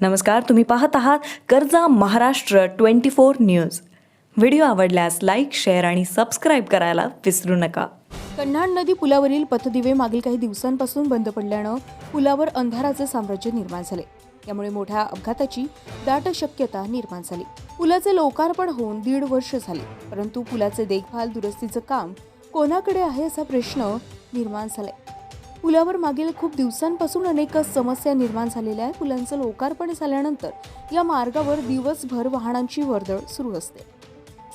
नमस्कार तुम्ही पाहत आहात कर्जा Maharashtra twenty four news. Video आवडल्यास लाईक शेअर आणि सबस्क्राईब करायला विसरू नका. कन्हाड नदी पुलावरील पथदिवे मागील काही दिवसांपासून बंद पडल्यानं पुलावर अंधाराचे साम्राज्य निर्माण झाले. यामुळे मोठ्या अपघाताची दाट शक्यता निर्माण झाली. पुलाचे लोकार्पण होऊन दीड वर्ष झाले परंतु पुलाचे देखभाल दुरुस्तीचं काम कोणाकडे आहे असा प्रश्न निर्माण झालाय. पुलावर मागील खूप दिवसांपासून अनेक समस्या निर्माण झालेल्या आहे पुलांचं लोकार्पण झाल्यानंतर या मार्गावर दिवसभर वाहनांची वर्दळ सुरू असते.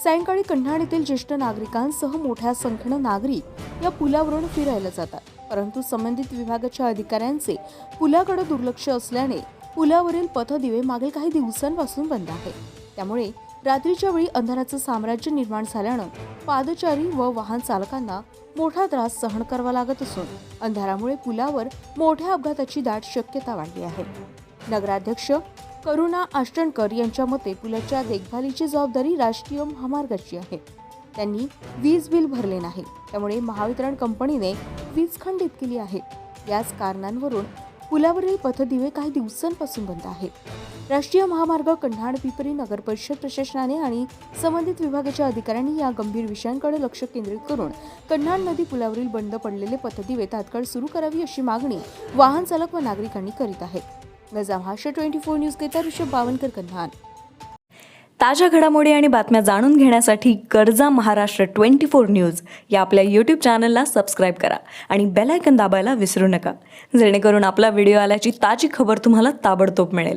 सायंकाळी कन्हाड येथील ज्येष्ठ नागरिकांसह मोठ्या संख्येनं नागरिक या पुलावरून फिरायला जातात. परंतु संबंधित विभागाच्या अधिकाऱ्यांचे पुलाकडे दुर्लक्ष असल्याने पुलावरील पथदिवे मागील काही दिवसांपासून बंद आहे त्यामुळे रात्रीच्या वेळी अंधाराचं साम्राज्य निर्माण झाल्यानं पादचारी व वाहन चालकांना मोठा त्रास सहन करावा लागत असून अंधारामुळे पुलावर मोठ्या अपघाताची दाट शक्यता वाढली आहे. नगराध्यक्ष करुणा आष्टणकर यांच्या मते पुलाच्या देखभालीची जबाबदारी राष्ट्रीय महामार्गाची आहे. त्यांनी वीज बिल भरले नाही त्यामुळे महावितरण कंपनीने वीज खंडित केली आहे. याच कारणांवरून पुलावरील पथदिवे काही दिवसांपासून बंद आहेत. राष्ट्रीय महामार्ग कन्हाड पिपरी नगर परिषद प्रशासनाने आणि संबंधित विभागाच्या अधिकाऱ्यांनी या गंभीर विषयांकडे लक्ष केंद्रित करून कन्हाड नदी पुलावरील बंद पडलेले पथदिवे तात्काळ सुरू करावी अशी मागणी वाहन चालक व नागरिकांनी करीत आहेत. नजा ट्वेंटी फोर न्यूज घेता ऋषभ बावनकर कन्हाड. ताज्या घडामोडी आणि बातम्या जाणून घेण्यासाठी कर्जा महाराष्ट्र ट्वेंटी फोर न्यूज या आपल्या यूट्यूब चॅनलला सबस्क्राईब करा आणि बेलायकन दाबायला विसरू नका. जेणेकरून आपला व्हिडिओ आल्याची ताजी खबर तुम्हाला ताबडतोब मिळेल.